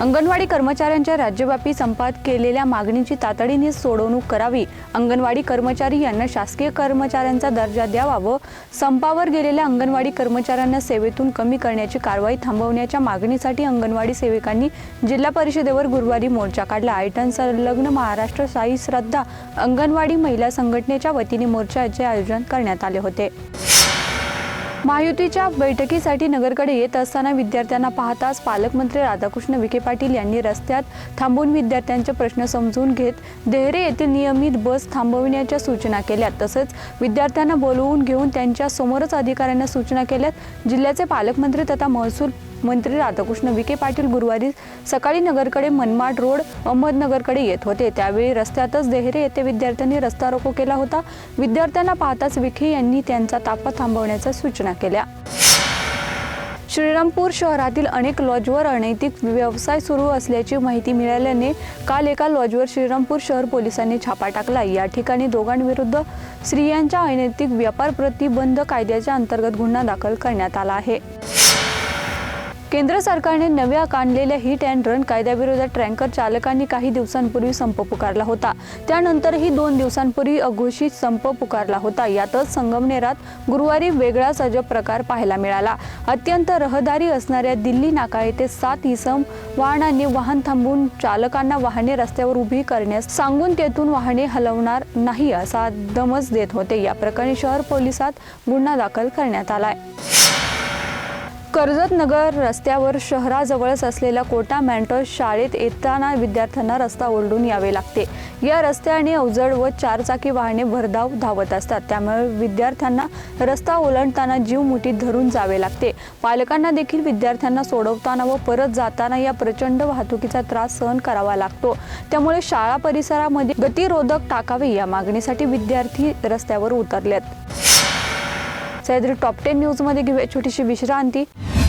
अंगणवाडी कर्मचाऱ्यांच्या राज्यव्यापी संपात केलेल्या मागणीची तातडीने सोडवणूक करावी अंगणवाडी कर्मचारी यांना शासकीय कर्मचाऱ्यांचा दर्जा द्यावा व संपावर गेलेल्या अंगणवाडी कर्मचाऱ्यांना सेवेतून कमी करण्याची कारवाई थांबवण्याच्या मागणीसाठी अंगणवाडी सेविकांनी जिल्हा परिषदेवर गुरुवारी मोर्चा काढला. आयटन संलग्न महाराष्ट्र साई श्रद्धा अंगणवाडी महिला संघटनेच्या वतीने मोर्चाचे आयोजन करण्यात आले होते. महायुतीच्या बैठकीसाठी नगरकडे येत असताना विद्यार्थ्यांना पाहताच पालकमंत्री राधाकृष्ण विखे पाटील यांनी रस्त्यात थांबून विद्यार्थ्यांचे प्रश्न समजून घेत देहरे येथील नियमित बस थांबविण्याच्या सूचना केल्या. तसंच विद्यार्थ्यांना बोलवून घेऊन त्यांच्या समोरच अधिकाऱ्यांना सूचना केल्यात. जिल्ह्याचे पालकमंत्री तथा महसूल मंत्री राधाकृष्ण विखे पाटील गुरुवारी सकाळी नगरकडे मनमाड रोड अहमदनगरकडे येत होते. त्यावेळी रस्त्यातच देहरे येथे विद्यार्थ्यांनी रस्ता रोको केला होता. विद्यार्थ्यांना पाहताच विखे यांनी त्यांचा ताफा थांबवण्याच्या सूचना केल्या. श्रीरामपूर शहरातील अनेक लॉजवर अनैतिक व्यवसाय सुरू असल्याची माहिती मिळाल्याने काल एका लॉजवर श्रीरामपूर शहर पोलिसांनी छापा टाकला. या ठिकाणी दोघांविरुद्ध स्त्रियांच्या अनैतिक व्यापार प्रतिबंध कायद्याच्या अंतर्गत गुन्हा दाखल करण्यात आला आहे. केंद्र सरकारने नव्या आणलेल्या हिट अँड रन कायद्याविरोधात ट्रँकर चालकांनी काही दिवसांपूर्वी संप पुकारला होता. त्यानंतरही दोन दिवसांपूर्वी अघोषित संप पुकारला होता. यातच संगमनेरात गुरुवारी वेगळाच अजब प्रकार पाहायला मिळाला. अत्यंत रहदारी असणाऱ्या दिल्ली नाका येथे सात इसम वाहनांनी वाहन थांबवून चालकांना वाहने रस्त्यावर उभी करण्यास सांगून तेथून वाहने हलवणार नाही असा दमच देत होते. या प्रकरणी शहर पोलिसात गुन्हा दाखल करण्यात आलाय. कर्जत नगर रस्त्यावर शहराजवळच असलेल्या कोटा मॅन्टो शाळेत येताना विद्यार्थ्यांना रस्ता ओरडून यावे लागते. या रस्त्याने अवजड व चारचाकी वाहने भरधाव धावत असतात. त्यामुळे विद्यार्थ्यांना रस्ता ओलांडताना जीव मुठीत धरून जावे लागते. पालकांना देखील विद्यार्थ्यांना सोडवताना व परत जाताना या प्रचंड वाहतुकीचा त्रास सहन करावा लागतो. त्यामुळे शाळा परिसरामध्ये गतिरोधक टाकावे या मागणीसाठी विद्यार्थी रस्त्यावर उतरलेत. सह्याद्री टॉप टेन न्यूजमध्ये घेऊया छोटीशी विश्रांती.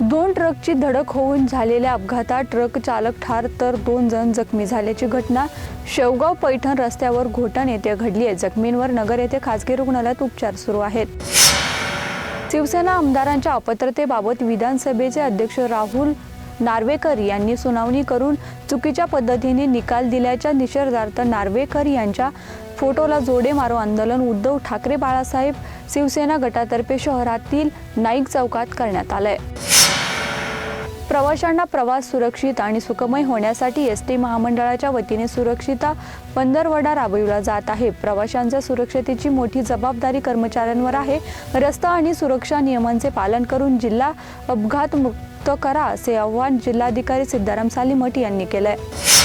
दोन ट्रकची धडक होऊन झालेल्या अपघातात ट्रक चालक ठार तर दोन जण जखमी झाल्याची घटना. शेवगाव पैठण रस्त्यावर घोटण येथे घडली आहे. जखमींवर नगर येथे खासगी रुग्णालयात उपचार सुरू आहेत. शिवसेना आमदारांच्या अपात्रतेबाबत विधानसभेचे अध्यक्ष राहुल नार्वेकर यांनी सुनावणी करून चुकीच्या पद्धतीने निकाल दिल्याच्या निषेधार्थ नार्वेकर यांच्या फोटोला जोडे मारो आंदोलन उद्धव ठाकरे बाळासाहेब शिवसेना गटातर्फे शहरातील नाईक चौकात करण्यात आलंय. प्रवाशांना प्रवास सुरक्षित आणि सुखमय होण्यासाठी एस टी महामंडळाच्या वतीने सुरक्षिता पंधरवडा राबविला जात आहे. प्रवाशांच्या सुरक्षतेची मोठी जबाबदारी कर्मचाऱ्यांवर आहे. रस्ता आणि सुरक्षा नियमांचे पालन करून जिल्हा अपघात मुक्त करा असे आव्हान जिल्हाधिकारी सिद्धाराम सालीमठ यांनी केलं आहे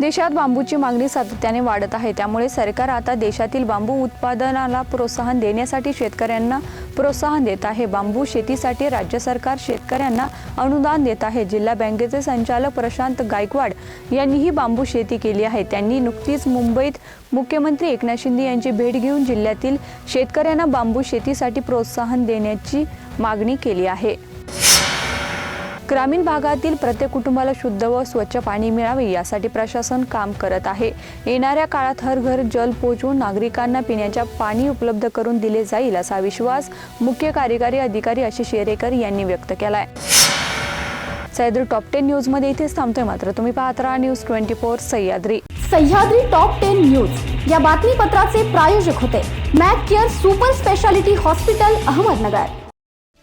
देशात बांबूची मागणी सातत्याने वाढत आहे. त्यामुळे सरकार आता देशातील बांबू उत्पादनाला प्रोत्साहन देण्यासाठी शेतकऱ्यांना प्रोत्साहन देत आहे. बांबू शेतीसाठी राज्य सरकार शेतकऱ्यांना अनुदान देत आहे. जिल्हा बँकेचे संचालक प्रशांत गायकवाड यांनीही बांबू शेती केली आहे. त्यांनी नुकतीच मुंबईत मुख्यमंत्री एकनाथ शिंदे यांची भेट घेऊन जिल्ह्यातील शेतकऱ्यांना बांबू शेतीसाठी प्रोत्साहन देण्याची मागणी केली आहे. ग्रामीण भागातील प्रत्येक कुटुंबाला शुद्ध व स्वच्छ पाणी मिळावे यासाठी प्रशासन काम करत आहे. येणाऱ्या काळात हर घर जल पोहोचवून नागरिकांना पिण्याच्या पाणी उपलब्ध करून दिले जाईल असा विश्वास मुख्य कार्यकारी अधिकारी आशिष शेरेकर यांनी व्यक्त केला आहे सह्याद्री टॉप टेन न्यूजमध्ये इथेच थांबतोय मात्र. तुम्ही पाहत राहा news twenty four Sahyadri. Sahyadri top ten news. या बातमीपत्राचे प्रायोजक होते. Mac Care super speciality hospital Ahmednagar.